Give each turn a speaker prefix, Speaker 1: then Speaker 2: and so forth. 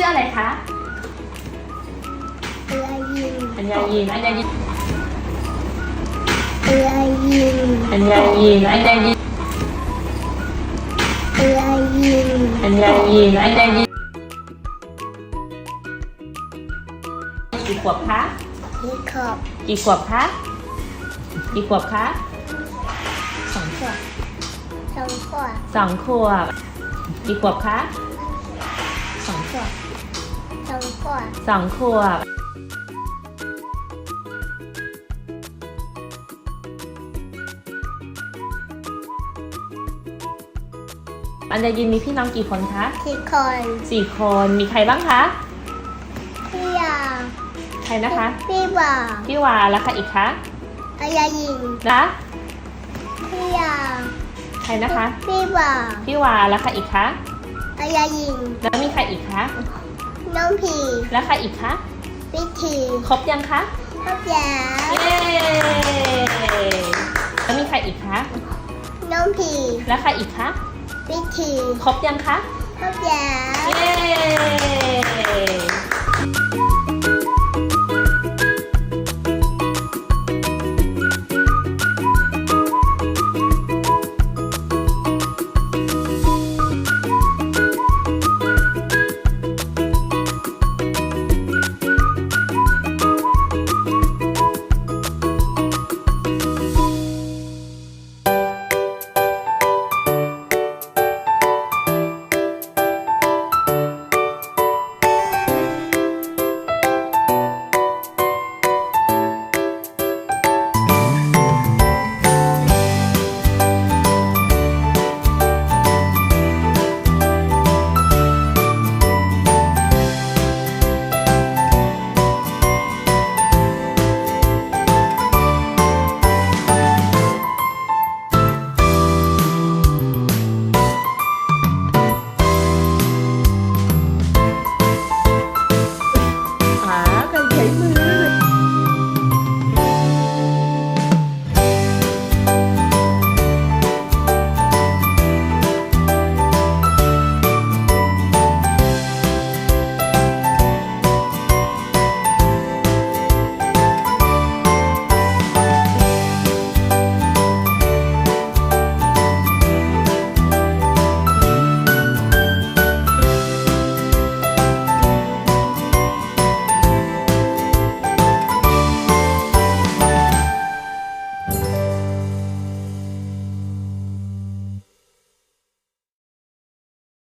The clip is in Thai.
Speaker 1: ชื่ออะไรคะ
Speaker 2: เรือยิง
Speaker 1: อัญญายินอัญญายิน
Speaker 2: เรือยิง
Speaker 1: อัญญายินอัญญายิน
Speaker 2: เรือยิง
Speaker 1: อัญญายินอัญญายินกี่ขวบคะ
Speaker 2: ที่ขอบ
Speaker 1: กี่ขวบคะกี่ขวบคะสองขวบ
Speaker 2: สองขวด
Speaker 1: สองขวบกี่ขวบคะ สองขวบ
Speaker 2: สองขวด
Speaker 1: สองขวบอัญญายินมีพี่น้องกี่คนคะ
Speaker 2: ที่คน
Speaker 1: สี่คนมีใครบ้างคะ
Speaker 2: พี่ยา
Speaker 1: ใครนะคะ
Speaker 2: พี่บ่า
Speaker 1: พี่วาแล้วใครอีกคะ
Speaker 2: อายายิง
Speaker 1: นะ
Speaker 2: พี่ยา
Speaker 1: ใครนะคะ
Speaker 2: พี่บ่า
Speaker 1: พี่วาแล้วใครอีกคะ
Speaker 2: อายายิง
Speaker 1: แล้วมีใครอีกคะ
Speaker 2: น้องพี
Speaker 1: แล้วใครอีกคะ
Speaker 2: วิธี
Speaker 1: ครบยังคะ
Speaker 2: ครบแจ๋ว
Speaker 1: เย้แล้วมีใครอีกคะ
Speaker 2: น้องพี
Speaker 1: แล้วใครอีกคะ
Speaker 2: วิธี
Speaker 1: ครบยังคะ
Speaker 2: ครบแจ๋วเย้